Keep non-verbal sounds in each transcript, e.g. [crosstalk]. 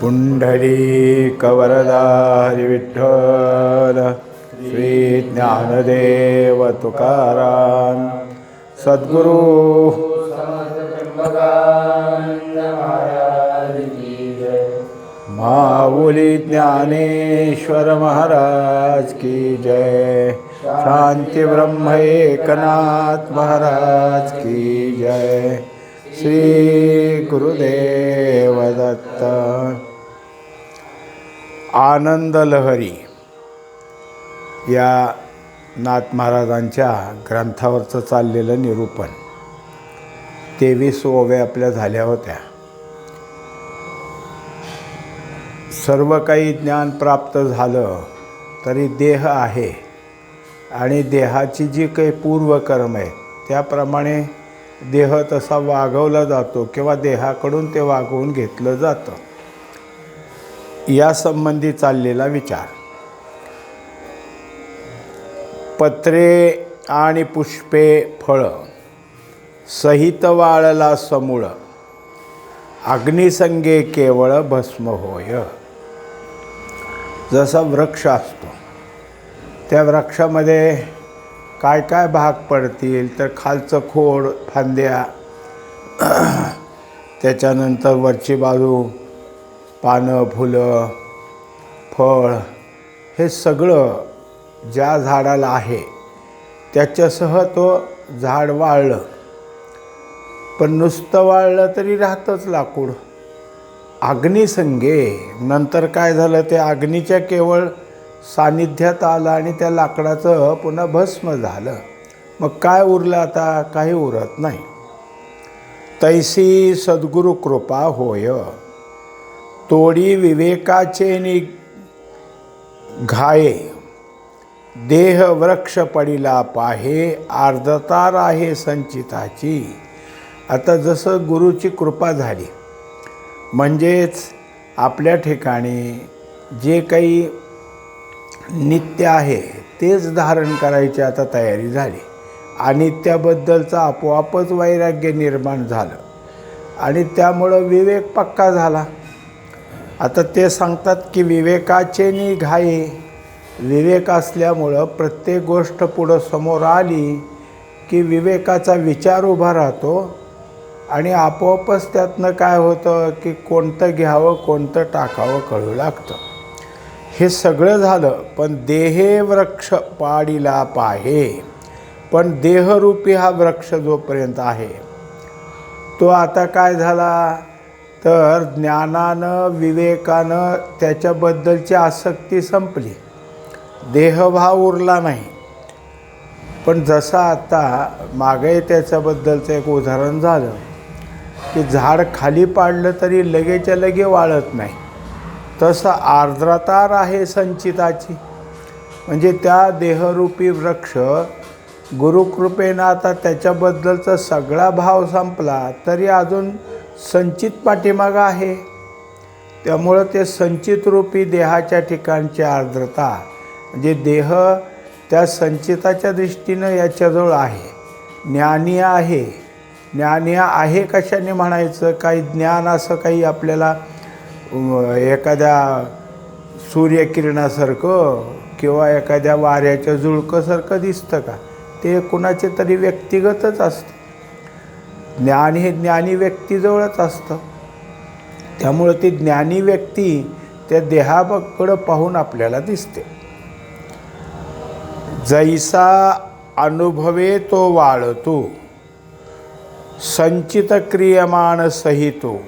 पुंडली कवरदारी विठ्ठल श्री ज्ञानदेव तुकाराम सद्गुरू माऊली ज्ञानेश्वर महाराज की जय शांती ब्रह्म एकनाथ महाराज की जय श्री गुरुदेव दत्त। आनंद लहरी या नाथ महाराजांच्या ग्रंथावरचं चाललेलं निरूपण. तेवीस ओव्या आपल्या झाल्या होत्या. सर्व काही ज्ञान प्राप्त झालं तरी देह आहे आणि देहाची जी काही पूर्वकर्म आहे त्याप्रमाणे देह तसा वागवला जातो किंवा देहाकडून ते वागवून घेतलं जातं. यासंबंधी चाललेला विचार. पत्रे आणि पुष्पे फळं सहित वाळला समूळ अग्निसंगे केवळ भस्म होय. जसा वृक्ष असतो त्या वृक्षामध्ये काय काय भाग पडतील तर खालचं खोड फांद्या त्याच्यानंतर वरची बाजू पानं फुलं फळ हे सगळं ज्या झाडाला आहे त्याच्यासह तो झाड वाळलं. पण नुसतं वाळलं तरी राहतंच लाकूड. अग्निसंगे नंतर काय झालं ते अग्नीच्या केवळ सान्निध्यात आलं आणि त्या लाकडाचं पुन्हा भस्म झालं. मग काय उरलं आता? काही उरत नाही. तैसी सद्गुरु कृपा होय. तोडी विवेकाचे नि घाये. देह वृक्ष पडिला पाहे आर्द्रता आहे संचिताची. आता जसं गुरुची कृपा झाली म्हणजेच आपल्या ठिकाणी जे काही नित्य आहे तेच धारण करायची आता तयारी झाली. अनित्याबद्दलचं आपोआपच वैराग्य निर्माण झालं. आणि त्यामुळं विवेक पक्का झाला. आता ते सांगतात की विवेकाचे निघाये. विवेक असल्यामुळं प्रत्येक गोष्ट पुढं समोर आली की विवेकाचा विचार उभा राहतो आणि आपोआपच त्यातनं काय होतं की कोणतं घ्यावं कोणतं टाकावं कळू लागतं. हे सगळं झालं पण देहे वृक्ष पाडीला पाहे. पण देहरूपी हा वृक्ष जोपर्यंत आहे तो आता काय झाला? तर ज्ञानानं विवेकानं त्याच्याबद्दलची आसक्ती संपली. देहभाव उरला नाही. पण जसं आता मागे त्याच्याबद्दलचं एक उदाहरण झालं की झाड खाली पाडलं तरी लगेच्या लगे वाळत नाही. तसं आर्द्रतार आहे संचिताची. म्हणजे त्या देहरूपी वृक्ष गुरुकृपेनं आता त्याच्याबद्दलचा सगळा भाव संपला तरी अजून संचित पाठीमागं आहे. त्यामुळं ते संचित रूपी देहाच्या ठिकाणची आर्द्रता म्हणजे देह त्या संचिताच्या दृष्टीनं याच्याजवळ आहे. ज्ञानी आहे. ज्ञानी आहे कशाने म्हणायचं? काही ज्ञान असं काही आपल्याला एखाद्या सूर्यकिरणासारखं किंवा एखाद्या वाऱ्याच्या जुळकंसारखं दिसतं का? ते कुणाचे तरी व्यक्तिगतच असतं. ज्ञान हे ज्ञानी व्यक्तीजवळच असतं. त्यामुळं ती ज्ञानी व्यक्ती त्या देहाकडं पाहून आपल्याला दिसते. जैसा अनुभवे तो वाळतो. संचित क्रियमाण सहितो.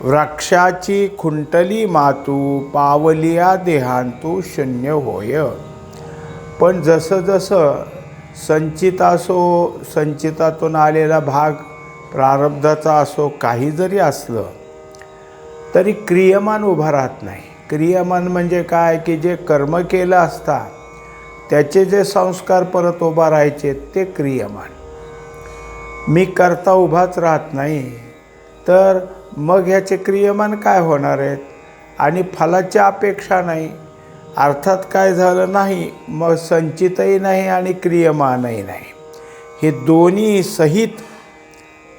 वृक्षाची खुंटली मातू पावलिया देहांतू शून्य होय. पण जसं जसं संचित असो संचितातून आलेला भाग प्रारब्धाचा असो काही जरी असलं तरी क्रियमान उभा राहत नाही. क्रियमान म्हणजे काय? की जे कर्म केलं असता त्याचे जे संस्कार परत उभा राहायचे ते क्रियमान. मी करता उभाच राहत नाही तर मग ह्याचे क्रियमान काय होणार आहेत? आणि फलाची अपेक्षा नाही अर्थात काय झालं नाही मग संचितही नाही आणि क्रियमानही नाही. हे दोन्ही सहित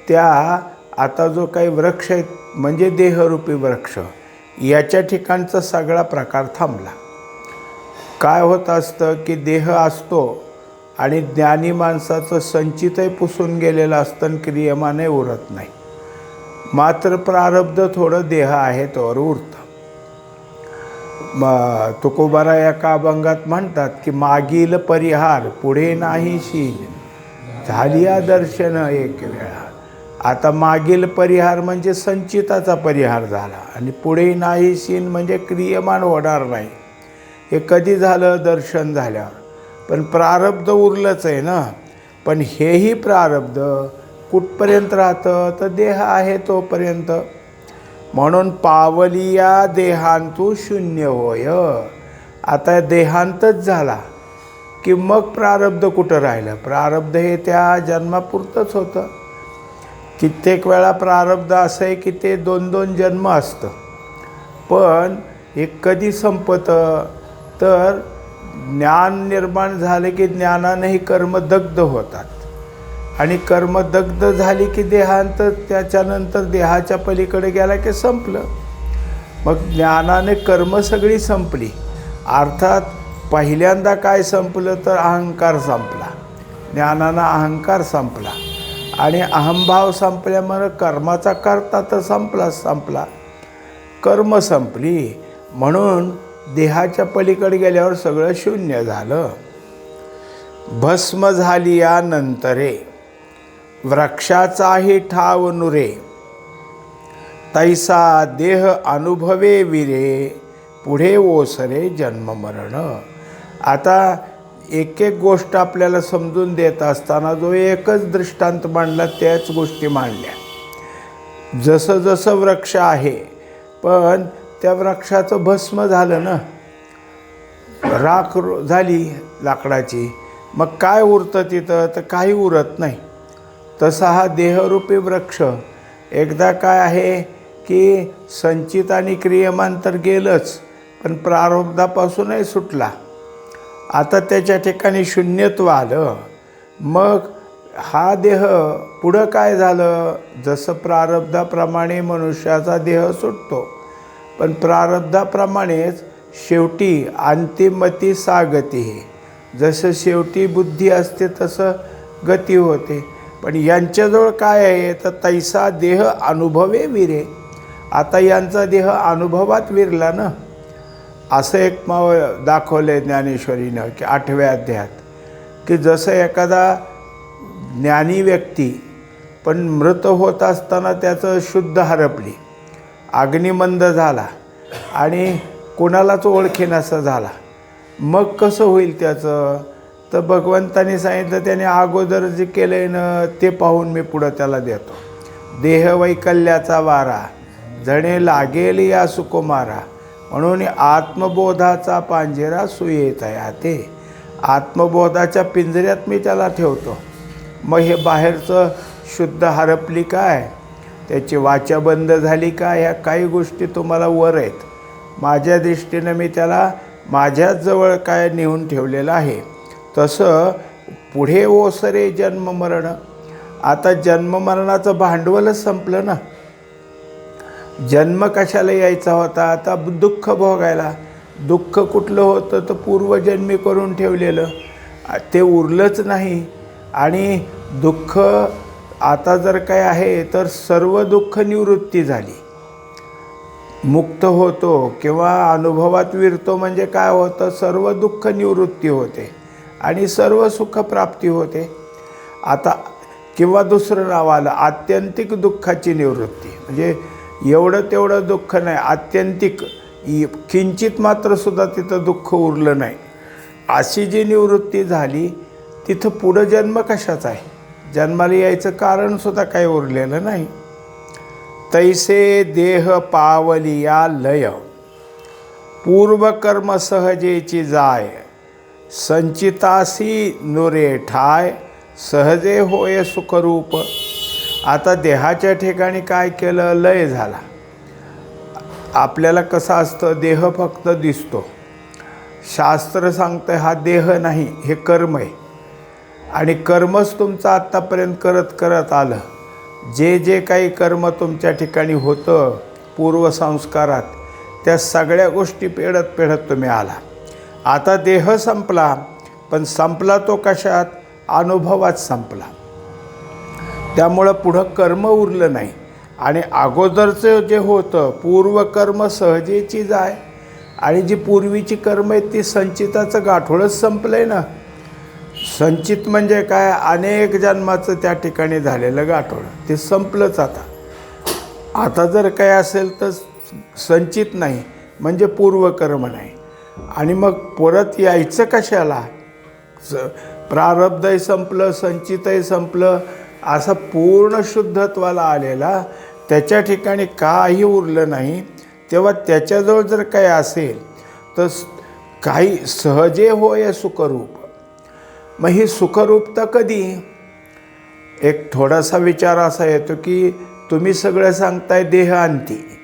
त्या आता जो काही वृक्ष आहेत म्हणजे देहरूपी वृक्ष याच्या ठिकाणचा सगळा प्रकार थांबला. काय होत असतं की देह असतो आणि ज्ञानी माणसाचं संचितही पुसून गेलेलं असतं आणि क्रियमानही उरत नाही. मात्र प्रारब्ध थोडं देह आहे तोवर उरतं. म तुकोबारा एका अभंगात म्हणतात की मागील परिहार पुढे नाही शील झाली दर्शन एक वेळा. आता मागील परिहार म्हणजे संचिताचा परिहार झाला आणि पुढे नाही शीन म्हणजे क्रियमान होणार नाही. हे कधी झालं? दर्शन झाल्यावर पण प्रारब्ध उरलंच आहे ना. पण हेही प्रारब्ध कुठपर्यंत राहतं? तर देह आहे तोपर्यंत. म्हणून पावलिया देहांतू शून्य होय. आता देहांतच झाला की मग प्रारब्ध कुठं राहिलं? प्रारब्ध हे त्या जन्मापुरतंच होतं. कित्येक वेळा प्रारब्ध असं आहे की ते दोन दोन जन्म असतं. पण हे कधी संपतं? तर ज्ञान निर्माण झाले की ज्ञानानेही कर्मदग्ध होतात. आणि कर्मदग्ध झाली की देहांत त्याच्यानंतर देहाच्या पलीकडे गेला की संपलं. मग ज्ञानाने कर्म सगळी संपली. अर्थात पहिल्यांदा काय संपलं तर अहंकार संपला. ज्ञानानं अहंकार संपला. आणि अहंभाव संपल्यामुळं कर्माचा करता तर संपला संपला. कर्म संपली म्हणून देहाच्या पलीकडे गेल्यावर सगळं शून्य झालं. भस्म झाली यानंतरे वृक्षाचाही ठाव नुरे। तैसा देह अनुभवे विरे पुढे ओसरे जन्म मरण। आता एक एक गोष्ट आपल्याला समजून देत असताना जो एकच दृष्टांत मांडला त्याच गोष्टी मांडल्या। जसं जसं वृक्ष आहे पण त्या वृक्षाचं भस्म झालं ना? राख झाली लाकडाची। मग काय उरतं तिथं? तर काही उरत नाही। तसा हा देहरूपी वृक्ष. एकदा काय आहे की संचित आणि क्रियमान तर गेलंच पण प्रारब्धापासूनही सुटला. आता त्याच्या ठिकाणी शून्यत्व आलं. मग हा देह पुढं काय झालं? जसं प्रारब्धाप्रमाणे मनुष्याचा देह सुटतो पण प्रारब्धाप्रमाणेच शेवटी अंतिमती सागती. जसं शेवटी बुद्धी असते तसं गती होते. पण यांच्याजवळ काय आहे? तर तैसा देह अनुभवे विरे. आता यांचा देह अनुभवात विरला ना? असं एक मग दाखवलं आहे ज्ञानेश्वरीनं की आठव्या अध्यायात की जसं एखादा ज्ञानी व्यक्ती पण मृत होत असताना त्याचं शुद्ध हरपली अग्निमंद झाला आणि कोणालाच ओळखीनासा झाला मग कसं होईल त्याचं? तर भगवंतानी सांगितलं त्याने अगोदर जे केलं आहे ना ते पाहून मी पुढं त्याला देतो. देह वैकल्याचा वारा जणे लागेल या सुकुमारा म्हणून आत्मबोधाचा पांजेरा सुयेत आहे ते. आत्मबोधाच्या पिंजऱ्यात मी त्याला ठेवतो. मग हे बाहेरचं शुद्ध हरपली काय? त्याची वाचा बंद झाली का ह्या काही गोष्टी तुम्हाला वर आहेत. माझ्या दृष्टीनं मी त्याला माझ्याच जवळ काय नेऊन ठेवलेलं आहे? तसं पुढे ओसरे जन्म मरण. आता जन्ममरणाचं भांडवलच संपलं ना. जन्म कशाला यायचा होता? आता दुःख भोगायला. दुःख कुठलं होतं तर पूर्वजन्मी करून ठेवलेलं. ते उरलंच नाही. आणि दुःख आता जर काय आहे तर सर्व दुःख निवृत्ती झाली. मुक्त होतो किंवा अनुभवात विरतो म्हणजे काय होतं? सर्व दुःख निवृत्ती होते. आणि सर्व सुखप्राप्ती होते. आता किंवा दुसरं नाव आलं आत्यंतिक दुःखाची निवृत्ती. म्हणजे एवढं तेवढं दुःख नाही आत्यंतिक इ- किंचित मात्र सुद्धा तिथं दुःख उरलं नाही. अशी जी निवृत्ती झाली तिथं पुढं जन्म कशाचा आहे? जन्माला यायचं कारणसुद्धा काही उरलेलं नाही. तैसे देह पावलिया लय. पूर्वकर्म सहजेची जाय. संचितासी नुरे ठाय सहजे होय सुखरूप. आता देहाच्या ठिकाणी काय केलं? लय झाला. आपल्याला कसं असतं? देह फक्त दिसतो. शास्त्र सांगतं हा देह नाही हे कर्म आहे. आणि कर्मच तुमचं आत्तापर्यंत करत करत आलं. जे जे काही कर्म तुमच्या ठिकाणी होतं पूर्वसंस्कारात त्या सगळ्या गोष्टी पेढत पेढत तुम्ही आला. आता देह संपला पण संपला तो कशात? अनुभवात संपला. त्यामुळं पुढं कर्म उरलं नाही. आणि अगोदरचं जे होतं पूर्वकर्म सहजेचीच आहे आणि जी पूर्वीची कर्म आहेत ती संचिताचं गाठोळंच संपलं आहे ना. संचित म्हणजे काय? अनेक जन्माचं त्या ठिकाणी झालेलं गाठोळं. ते संपलंच आता. आता जर काय असेल तर संचित नाही म्हणजे पूर्वकर्म नाही. आणि मग परत यायचं कशाला? स प्रारब्धही संपलं संचितही संपलं असं पूर्ण शुद्धत्वाला आलेला त्याच्या ठिकाणी काही उरलं नाही. तेव्हा त्याच्याजवळ जर काही असेल तर काही सहजे होय सुखरूप. मग ही सुखरूपता कधी? एक थोडासा विचार असा येतो की तुम्ही सगळं सांगताय देह अंती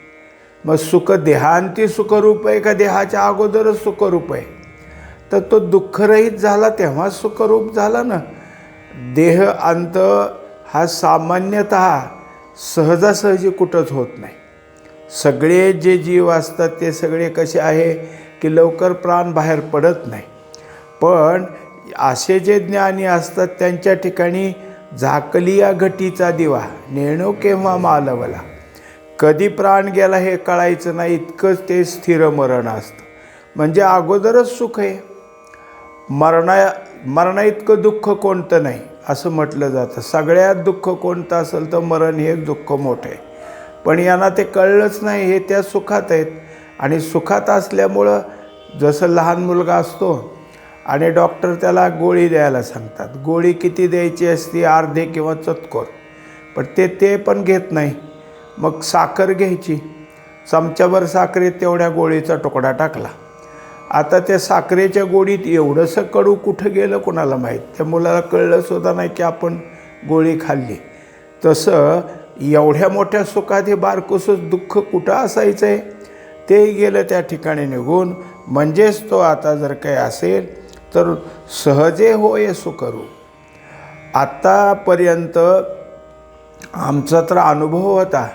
मग सुख देहांती सुखरूप आहे का देहाच्या अगोदरच सुखरूप आहे तर तो दुःखरहित झाला तेव्हा सुखरूप झाला ना. देह अंत हा सामान्यतः सहजासहजी कुठंच होत नाही. सगळे जे जीव असतात ते सगळे कसे आहे की लवकर प्राण बाहेर पडत नाही. पण असे जे ज्ञानी असतात त्यांच्या ठिकाणी झाकली या घटीचा दिवा नेणो केव्हा मालवला? कधी प्राण गेला हे कळायचं नाही इतकंच ते स्थिर मरण असतं. म्हणजे अगोदरच सुख आहे. मरणा मरणा इतकं दुःख कोणतं नाही असं म्हटलं जातं. सगळ्यात दुःख कोणतं असेल तर मरण हे दुःख मोठं आहे. पण यांना ते कळलंच नाही हे त्या सुखात आहेत. आणि सुखात असल्यामुळं जसं लहान मुलगा असतो आणि डॉक्टर त्याला गोळी द्यायला सांगतात. गोळी किती द्यायची असती अर्धे किंवा चतकोर. पण ते ते पण घेत नाही. मग साखर घ्यायची. चमच्याभर साखरेत तेवढ्या गोळीचा तुकडा टाकला. आता त्या साखरेच्या गोडीत एवढंसं कडू कुठं गेलं कोणाला माहीत? त्या मुलाला कळलंसुद्धा नाही की आपण गोळी खाल्ली. तसं एवढ्या मोठ्या सुखात हे बारकोसच दुःख कुठं असायचं आहे तेही गेलं त्या ठिकाणी निघून. म्हणजेच तो आता जर काही असेल तर सहजे होय सुखरू आत्तापर्यंत आमचा तर अनुभव होता.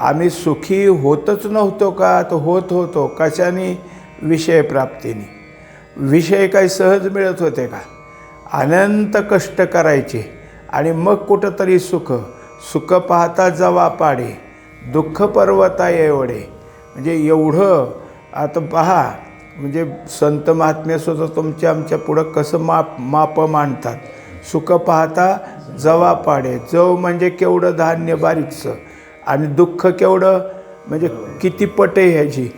आम्ही सुखी होतच नव्हतो का? तर होत होतो. कशाने? विषयप्राप्तीने विषय काही सहज मिळत होते का? अनंत कष्ट करायचे. आणि मग कुठंतरी सुख. सुख पाहता जवा पाडे. दुःख पर्वता एवढे म्हणजे एवढं आता पहा. म्हणजे संत महात्म्यसुद्धा तुमच्या आमच्या पुढं कसं माप माप मांडतात. सुख पाहता जवा पाडे. जव म्हणजे केवढं धान्य बारीकचं आणि दुःख केवढं? म्हणजे किती पट आहे ह्याची?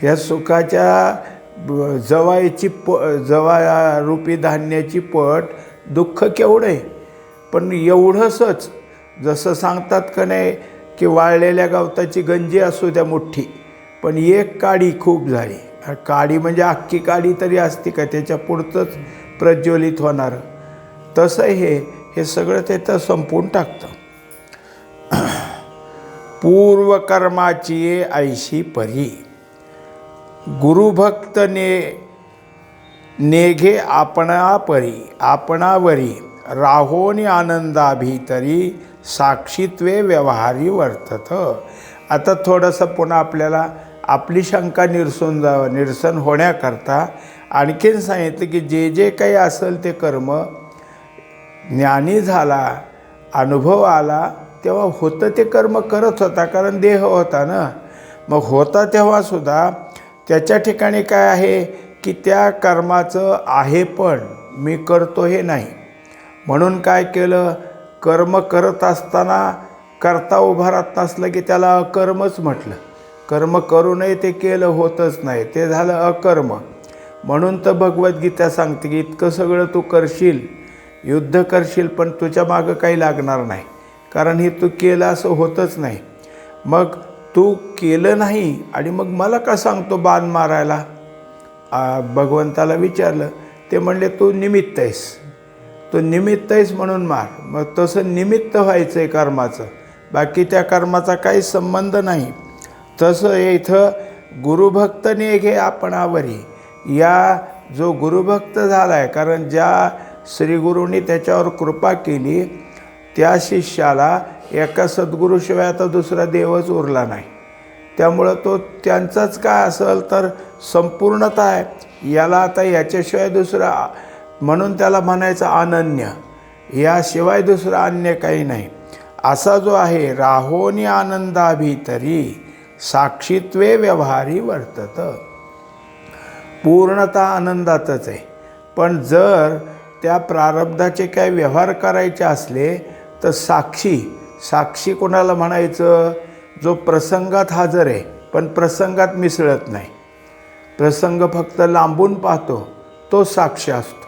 ह्या सुखाच्या जवायची प जवा रूपी धान्याची पट दुःख केवढं आहे? पण एवढंसच जसं सांगतात का नाही की वाळलेल्या गवताची गंजी असू द्या मोठी पण एक काडी खूप झाली. काडी म्हणजे अख्खी काडी तरी असते का? त्याच्या पुढचंच प्रज्वलित होणार. तसं हे हे सगळं त्याचं संपवून टाकतं. पूर्वकर्माची ऐशी परी. गुरुभक्त ने नेघे आपणापरी आपणावरी राहोनी आनंदाभितरी साक्षीत्वे व्यवहारी वर्तत. आता थोडंसं पुन्हा आपल्याला आपली शंका निरसून जा निरसन होण्याकरता आणखीन सांगितलं की जे जे काही असेल ते कर्म ज्ञानी झाला अनुभव आला तेव्हा होतं ते कर्म करत होता कारण देह होता ना. मग होता तेव्हासुद्धा त्याच्या ठिकाणी काय आहे की त्या कर्माचं आहे पण मी करतो हे नाही. म्हणून काय केलं? कर्म करत असताना करता उभा राहत नसलं की त्याला अकर्मच म्हटलं. कर्म करूनही ते केलं होतच नाही ते झालं अकर्म. म्हणून तर भगवद्गीता सांगते की इतकं सगळं तू करशील युद्ध करशील पण तुझ्या मागं काही लागणार नाही. कारण हे तू केलं असं होतच नाही. मग तू केलं नाही आणि मग मला का सांगतो बाण मारायला? भगवंताला विचारलं. ते म्हणले तू निमित्त आहेस. तू निमित्त आहेस म्हणून मार. मग तसं निमित्त व्हायचं आहे कर्माचं. बाकी त्या कर्माचा काही संबंध नाही. तसं इथं गुरुभक्तने घे आपणावरी. या जो गुरुभक्त झाला आहे कारण ज्या श्रीगुरूंनी त्याच्यावर कृपा केली त्या शिष्याला एका सद्गुरूशिवाय आता दुसरा देवच उरला नाही. त्यामुळं तो त्यांचाच काय असेल तर संपूर्णता आहे. याला आता याच्याशिवाय दुसरा म्हणून त्याला म्हणायचं अनन्य. याशिवाय दुसरं अन्य काही नाही. असा जो आहे राहोनी आनंदाभितरी साक्षीत्वे व्यवहारी वर्तत. पूर्णता आनंदातच आहे. पण जर त्या प्रारब्धाचे काय व्यवहार करायचे असले तर साक्षी साक्षी कोणाला म्हणायचं? जो प्रसंगात हजर आहे पण प्रसंगात मिसळत नाही. प्रसंग फक्त लांबून पाहतो तो साक्षी असतो.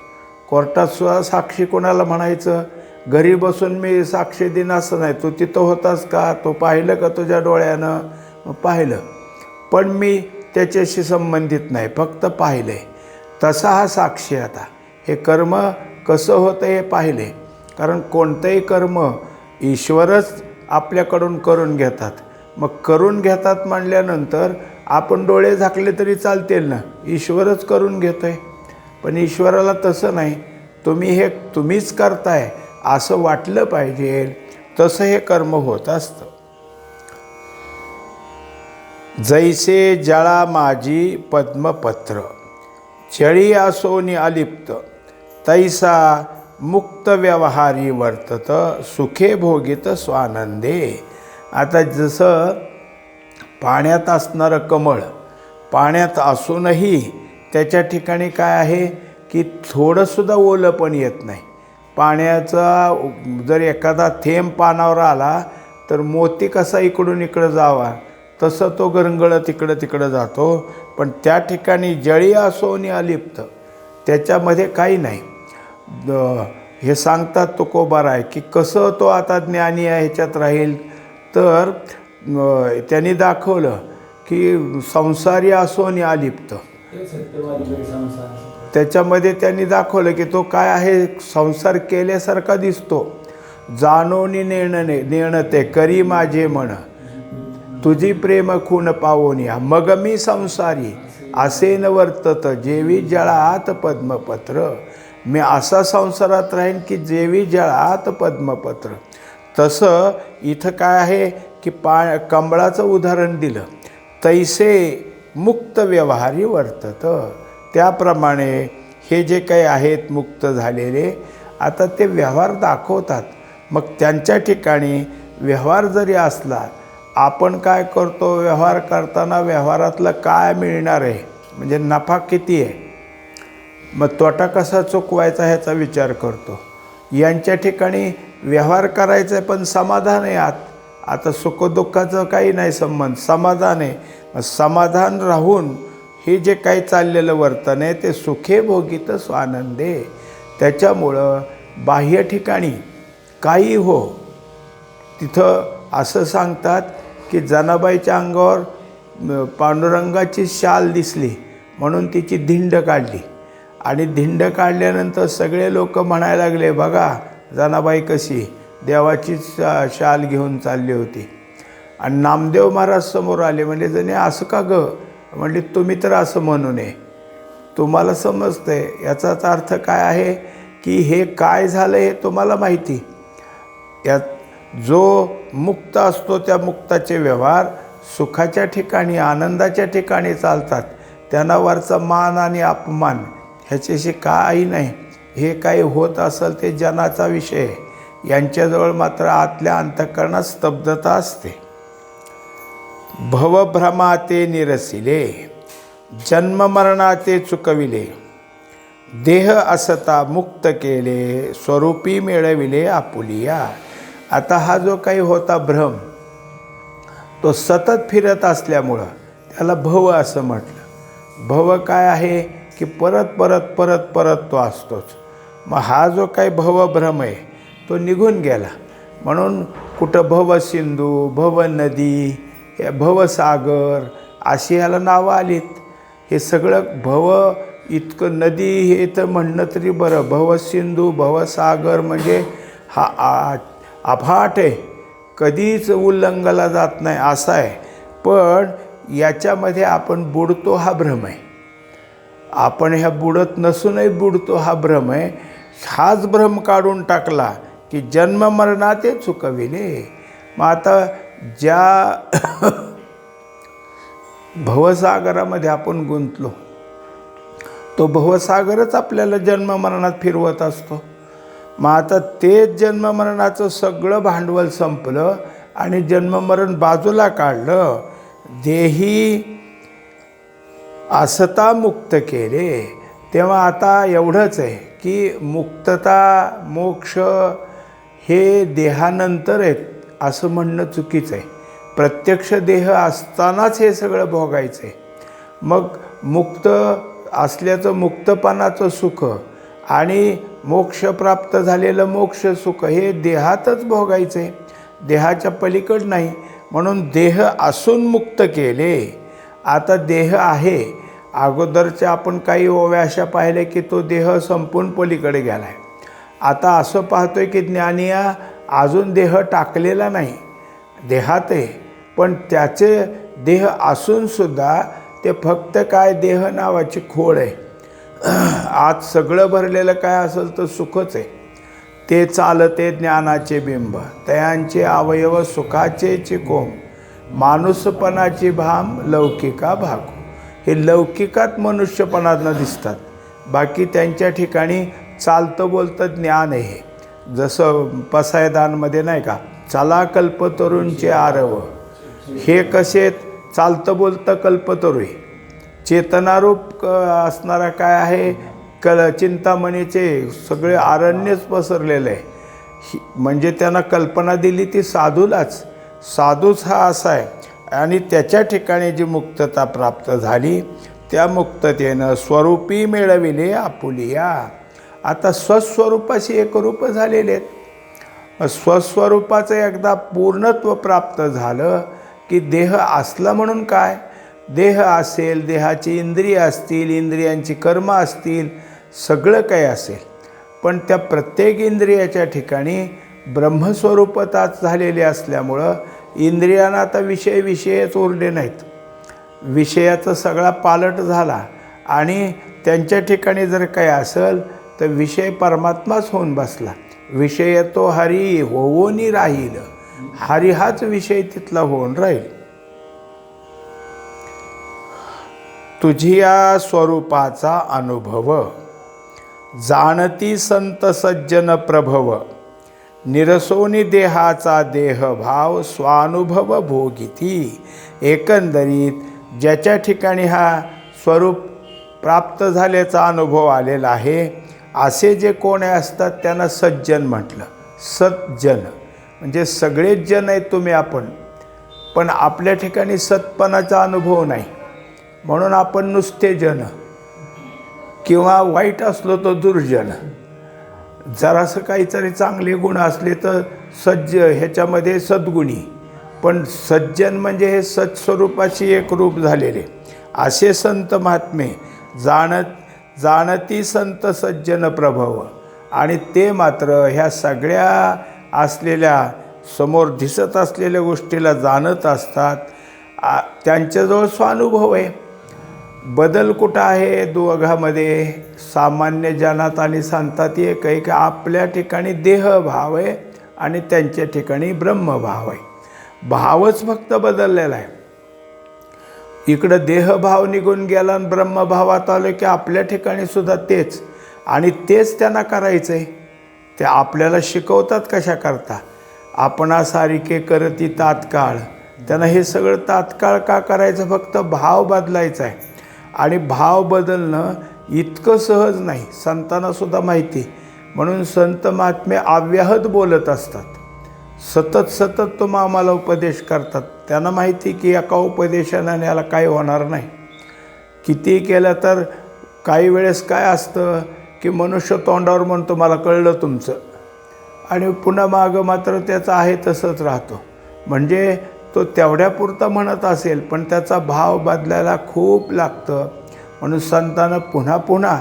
कोर्टात सुद्धा साक्षी कोणाला म्हणायचं? घरी बसून मी साक्षी दिन असं नाही तू तिथं होतास का? तो पाहिलं का तुझ्या डोळ्यानं? मग पाहिलं. पण मी त्याच्याशी संबंधित नाही फक्त पाहिलं. आहे तसा हा साक्षी आता. हे कर्म कसं होतं हे पाहिले. कारण कोणतंही कर्म ईश्वरच आपल्याकडून करून घेतात. मग करून घेतात म्हणल्यानंतर आपण डोळे झाकले तरी चालतील ना? ईश्वरच करून घेतो आहे पण ईश्वराला तसं नाही. तुम्ही हे तुम्हीच करताय असं वाटलं पाहिजे. तसं हे कर्म होत असतं. जैसे जळा माझी पद्मपत्र जळी असोनी अलिप्त तैसा मुक्त व्यवहारी वर्तत सुखे भोगित स्वानंदे. आता जसं पाण्यात असणारं कमळ पाण्यात असूनही त्याच्या ठिकाणी काय आहे की थोडंसुद्धा ओलं पण येत नाही. पाण्याचा जर एखादा थेंब पानावर आला तर मोती कसा इकडून इकडं जावा? तसं तो गरंगळत इकडं तिकडं जातो पण त्या ठिकाणी जळी असो आणि अलिप्त त्याच्यामध्ये काही नाही. हे सांगतात तो कोबार आहे की कसं तो आता ज्ञानी आहे ह्याच्यात राहील. तर त्यांनी दाखवलं की संसारी असोनी अलिप्त. त्याच्यामध्ये त्यांनी दाखवलं की तो काय आहे संसार केल्यासारखा दिसतो. जाणोनी नेणने नेणते करी माझे म्हण. तुझी प्रेम खून पावोनी मग मी संसारी. असे न वर्तत जेवी जळात पद्मपत्र. मी असा संसारात राहीन की जेवी जळात पद्मपत्र. तसं इथं काय आहे की पा कमळाचं उदाहरण दिलं. तैसे मुक्त व्यवहारी वर्तत. त्याप्रमाणे हे जे काही आहेत मुक्त झालेले आता ते व्यवहार दाखवतात. मग त्यांच्या ठिकाणी व्यवहार जरी असला आपण काय करतो? व्यवहार करताना व्यवहारातलं काय मिळणार आहे? म्हणजे नफा किती आहे? मग तोटा कसा चुकवायचा ह्याचा विचार करतो. यांच्या ठिकाणी व्यवहार करायचा आहे पण समाधान आहे आत. आता सुखदुःखाचं काही नाही संबंध समाधान आहे. समाधान राहून हे जे काही चाललेलं वर्तन आहे ते सुखे भोगीत स्वानंदे त्याच्यामुळं बाह्य ठिकाणी काही हो तिथं असं सांगतात की जनाबाईच्या अंगावर पांडुरंगाची शाल दिसली म्हणून तिची धिंड काढली. आणि धिंड काढल्यानंतर सगळे लोक म्हणायला लागले बघा जनाबाई कशी देवाची शा शाल घेऊन चालली होती. आणि नामदेव महाराज समोर आले म्हणजे जणे असं का गं? म्हणजे तुम्ही तर असं म्हणू नये तुम्हाला समजतंय याचाच अर्थ काय आहे की हे काय झालं हे तुम्हाला माहिती. यात जो मुक्त असतो त्या मुक्ताचे व्यवहार सुखाच्या ठिकाणी आनंदाच्या ठिकाणी चालतात. त्यांना वरचा मान आणि अपमान ह्याच्याशी काही नाही. हे काही होत असेल ते जनाचा विषय. आहे यांच्याजवळ मात्र आतल्या अंतकरणात स्तब्धता असते. भवभ्रमाते निरसिले जन्ममरणाते चुकविले देह असता मुक्त केले स्वरूपी मिळविले आपुलिया. आता हा जो काही होता भ्रम तो सतत फिरत असल्यामुळं त्याला भव असं म्हटलं. भव काय आहे? की परत परत परत परत तो असतोच. मग हा जो काही भवभ्रम आहे तो निघून गेला. म्हणून कुठं भवसिंधू भव नदी हे भवसागर अशी ह्याला नावं आलीत. हे सगळं भव इतकं नदी हे तर म्हणणं तरी बरं. भवसिंधू भवसागर म्हणजे हा आ अफाट आहे. कधीच उल्लंघला जात नाही असा आहे. पण याच्यामध्ये आपण बुडतो हा भ्रम आहे. आपण ह्या बुडत नसूनही बुडतो हा भ्रम आहे. हाच भ्रम काढून टाकला की जन्म मरणाते चुकविले मग आता ज्या भवसागरामध्ये आपण गुंतलो तो भवसागरच आपल्याला जन्ममरणात फिरवत असतो. मग आता तेच जन्ममरणाचं सगळं भांडवल संपलं आणि जन्ममरण बाजूला काढलं देही असता मुक्त केले तेव्हा आता एवढंच आहे की मुक्तता मोक्ष हे देहानंतर आहेत असं म्हणणं चुकीचं आहे. प्रत्यक्ष देह असतानाच हे सगळं भोगायचं आहे मग मुक्त असल्याचं मुक्तपणाचं सुख आणि मोक्ष प्राप्त झालेलं मोक्ष सुख हे देहातच भोगायचं आहे देहाच्या पलीकड नाही म्हणून देह असून मुक्त केले आता देह आहे. अगोदरच्या आपण काही ओव्या अशा पाहिल्या की तो देह संपून पलीकडे गेला आहे आता असं पाहतो आहे की ज्ञानिया अजून देह टाकलेला नाही. देहात आहे पण त्याचे देह असूनसुद्धा ते फक्त काय देह नावाची खोड आहे. आज सगळं भरलेलं काय असेल तर सुखच आहे. ते चालते ज्ञानाचे बिंब तयांचे अवयव सुखाचे चिकोम माणूसपणाची भाम लौकिका भागू. हे लौकिकात मनुष्यपणानं दिसतात. बाकी त्यांच्या ठिकाणी चालतं बोलतं ज्ञान आहे जसं पसायदानमध्ये नाही का चला कल्पतरूंचे आरव. हे कसे चालतं बोलतं कल्पतरू आहे. चेतनारूप क असणारा काय आहे? कल चिंतामणीचे सगळे आरण्यच पसरलेलं आहे. म्हणजे त्यांना कल्पना दिली ती साधूलाच. साधूच हा असा आहे. आणि त्याच्या ठिकाणी जी मुक्तता प्राप्त झाली त्या मुक्ततेनं स्वरूपी मिळविले आपुलिया. आता स्वस्वरूपाशी एकरूप झालेले आहेत. स्वस्वरूपाचं एकदा पूर्णत्व प्राप्त झालं की देह असला म्हणून काय? देह असेल देहाची इंद्रिय असतील इंद्रियांची कर्म असतील सगळं काही असेल. पण त्या प्रत्येक इंद्रियाच्या ठिकाणी ब्रह्मस्वरूपताच झालेली असल्यामुळं इंद्रियांना आता विषय विषयच उरले नाहीत. विषयाचा सगळा पालट झाला आणि त्यांच्या ठिकाणी जर काही असेल तर विषय परमात्माच होऊन बसला. विषय तो हरी होऊनी राहील. हरी हाच विषय तिथला होऊन राहील. तुझिया स्वरूपाचा अनुभव. जाणती संत सज्जन प्रभव. निरसोनी देहाचा देहभाव स्वानुभव भोगिती एकंदरीत ज्याच्या ठिकाणी हा स्वरूप प्राप्त झाल्याचा अनुभव आलेला आहे असे जे कोणी असतात त्यांना सज्जन म्हटलं. सज्जन. म्हणजे सगळेच जन आहेत तुम्ही आपण. पण आपल्या ठिकाणी सत्पणाचा अनुभव नाही. म्हणून आपण नुसते जन किंवा वाईट असलो तो दुर्जन. जरासं काहीतरी चांगले गुण असले तर सज्ज ह्याच्यामध्ये सद्गुणी. पण सज्जन म्हणजे हे सत्स्वरूपाशी एक रूप झालेले. असे संत महात्मे जाणत जाणती संत सज्जन प्रभव. आणि ते मात्र ह्या सगळ्या असलेल्या समोर दिसत असलेल्या गोष्टीला जाणत असतात. त्यांच्याजवळ स्वानुभव आहे. बदल कुठं आहे दोघामध्ये? सामान्य जनात आणि संतात एक आहे की आपल्या ठिकाणी देहभाव आहे आणि त्यांच्या ठिकाणी ब्रह्मभाव आहे. भावच फक्त बदललेला आहे. इकडं देहभाव निघून गेला आणि ब्रह्मभावात आलं की आपल्या ठिकाणी सुद्धा तेच आणि तेच त्यांना करायचं आहे ते आपल्याला शिकवतात कशा करता? आपणासारखे करती तात्काळ. त्यांना हे सगळं तात्काळ का करायचं? फक्त भाव बदलायचा आहे. आणि भाव बदलणं इतकं सहज नाही. संतांनासुद्धा माहिती म्हणून संत महात्मे अव्याहत बोलत असतात. सतत सतत तुम्हा आम्हाला उपदेश करतात. त्यांना माहिती की एका उपदेशाने याला काही होणार नाही. किती केलं तर काही वेळेस काय असतं की मनुष्य तोंडावर म्हणून तुम्हाला कळलं तुमचं. आणि पुन्हा मागं मात्र त्याचं आहे तसंच राहतो. म्हणजे तो तेवढ्यापुरता म्हणत असेल पण त्याचा भाव बदलायला खूप लागतं. म्हणून संतानं पुन्हा पुन्हा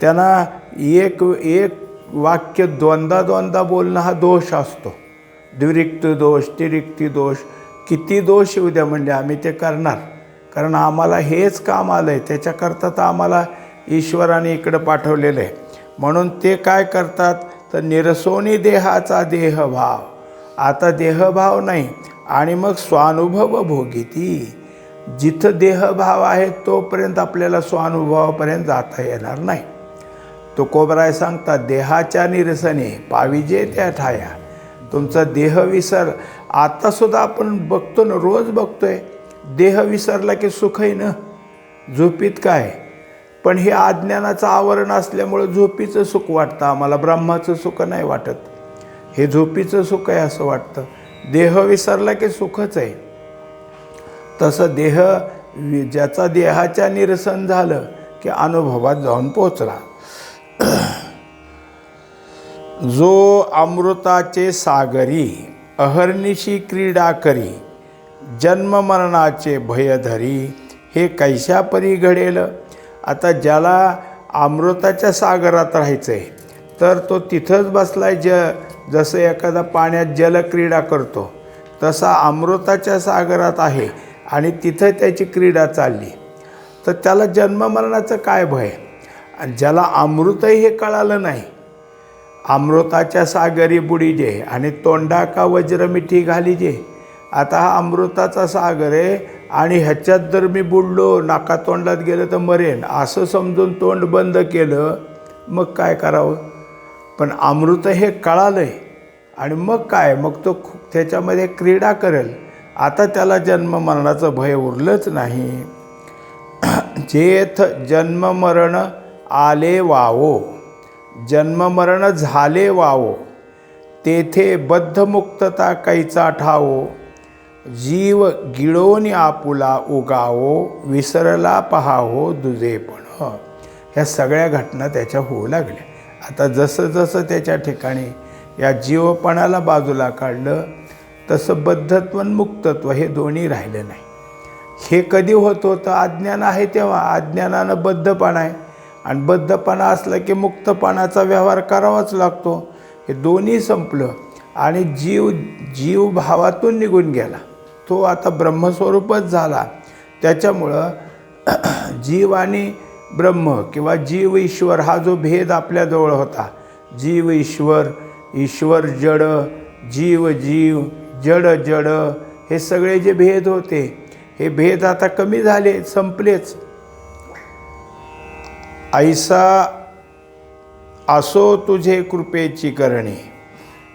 त्यांना एक एक वाक्य दोनदा दोनदा बोलणं हा दोष असतो. द्विरिक्त दोष तिरिक्ती दोष किती दोष येऊ द्या म्हणजे आम्ही ते करणार. कारण आम्हाला हेच काम आलं आहे त्याच्याकरता तर आम्हाला ईश्वराने इकडं पाठवलेलं आहे. म्हणून ते काय करतात? तर निरसोनी देहाचा देहभाव. आता देहभाव नाही आणि मग स्वानुभव भोगिती जिथं देहभाव आहे तोपर्यंत आपल्याला स्वानुभवापर्यंत जाता येणार नाही. तो कोबराय सांगतात देहाच्या निरसने पाविजे त्या ठाया. तुमचा देह विसर आतासुद्धा आपण बघतो ना रोज बघतोय. देह विसरला की सुख आहे ना? झोपीत काय? पण हे अज्ञानाचं आवरण असल्यामुळं झोपीचं सुख वाटतं. आम्हाला ब्रह्माचं सुख नाही वाटत. हे झोपीचं सुख आहे असं वाटतं. देह विसरला की सुखच आहे. तसं देह ज्याचा देहाच्या निरसन झालं की अनुभवात जाऊन पोचला. [clears throat] जो अमृताचे सागरी अहर्निशी क्रीडा करी जन्ममरणाचे भयधरी हे कैशा परी घडेल. आता ज्याला अमृताच्या सागरात राहायचं आहे तर तो तिथंच बसलाय ज जसं एखादा पाण्यात जलक्रीडा करतो तसा अमृताच्या सागरात आहे आणि तिथं त्याची क्रीडा चालली. तर त्याला जन्ममरणाचं काय भय? आणि ज्याला अमृतही हे कळालं नाही. अमृताच्या सागरी बुडीजे आणि तोंडा का वज्र मिठी घालीजे आता हा अमृताचा सागर आहे आणि ह्याच्यात जर मी बुडलो नाका तोंडात गेलं तर मरेन. असं समजून तोंड बंद केलं मग काय करावं? पण अमृत हे कळालं आहे आणि मग काय? मग तो त्याच्यामध्ये क्रीडा करेल. आता त्याला जन्म मरणाचं भय उरलंच नाही. जेथ जन्म मरण आले वावो. जन्म मरण झाले वावो. तेथे बद्धमुक्तता कैचा ठावो? जीव गिळोनी आपुला उगावो विसरला पहावो दुजेपण. ह्या सगळ्या घटना त्याच्या होऊ लागल्या. आता जसं जसं त्याच्या ठिकाणी या जीवपणाला बाजूला काढलं तसं बद्धत्व आणि मुक्तत्व हे दोन्ही राहिलं नाही. हे कधी होत होतं? अज्ञान आहे तेव्हा. अज्ञानानं बद्धपणा आहे. आणि बद्धपणा असलं की मुक्तपणाचा व्यवहार करावाच लागतो. हे दोन्ही संपलं आणि जीव जीव भावातून निघून गेला. तो आता ब्रह्मस्वरूपच झाला. त्याच्यामुळं [clears throat] जीव आणि ब्रह्म किंवा जीव ईश्वर हा जो भेद आपल्याजवळ होता. जीव ईश्वर ईश्वर जड जीव जीव जड जड हे सगळे जे भेद होते हे भेद आता कमी झाले संपलेच. ऐसा असो तुझे कृपेची करणे.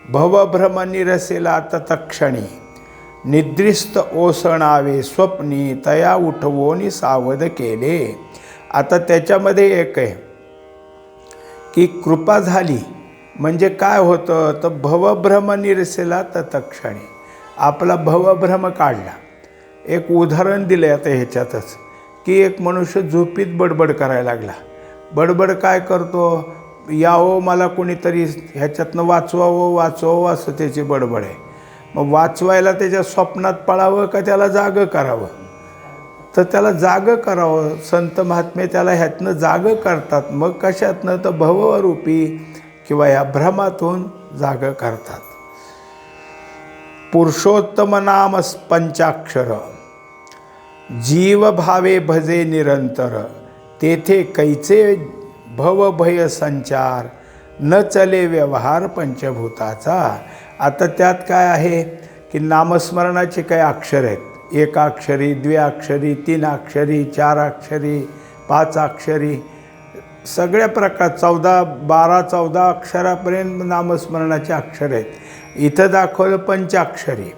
भवभ्रम निरसेला तत्क्षणी. निद्रिस्त ओसणावे स्वप्नी तया उठवोनी सावध केले. आता त्याच्यामध्ये एक आहे की कृपा झाली म्हणजे काय होतं? तर भवभ्रम निरसेला तत्क्षणी. आपला भवभ्रम काढला. एक उदाहरण दिलं आता ह्याच्यातच की एक मनुष्य झोपीत बडबड करायला लागला. बडबड काय करतो? यावं मला कोणीतरी ह्याच्यातनं वाचवावं वाचवावं असं त्याची बडबड आहे. मग वाचवायला त्याच्या स्वप्नात पळावं का त्याला जागं करावं? तर त्याला जागं करावं. संत महात्मे त्याला ह्यातनं जागं करतात. मग कशातनं? तर भवरूपी किंवा या भ्रमातून जागं करतात. पुरुषोत्तम नाम पंचाक्षर. जीवभावे भजे निरंतर. तेथे कैचे भवभय संचार. न चले व्यवहार पंचभूताचा. आता त्यात काय आहे? की नामस्मरणाचे काही अक्षर आहेत. एकाक्षरी द्विअक्षरी तीन अक्षरी चार अक्षरी पाच अक्षरी सगळ्या प्रकार चौदा बारा चौदा अक्षरापर्यंत नामस्मरणाचे अक्षर आहेत. इथं दाखवलं पंचाक्षरी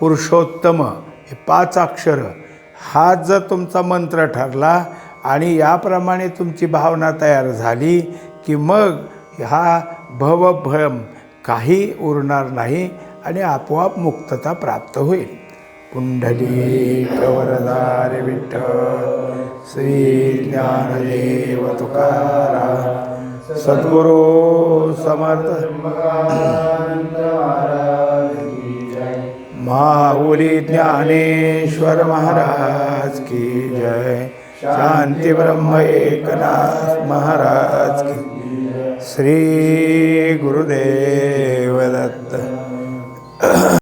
पुरुषोत्तम हे पाच अक्षरं. हा जर तुमचा मंत्र ठरला आणि याप्रमाणे तुमची भावना तयार झाली की मग हा भवभ्रम काही उरणार नाही आणि आपोआप मुक्तता प्राप्त होईल. कुंडली कवरदार विठ्ठल श्री ज्ञानदेव तुकारा सद्गुरो समर्थ माऊली ज्ञानेश्वर महाराज की जय। शांती ब्रह्म एकनाथ महाराज की। श्री गुरुदेव दत्त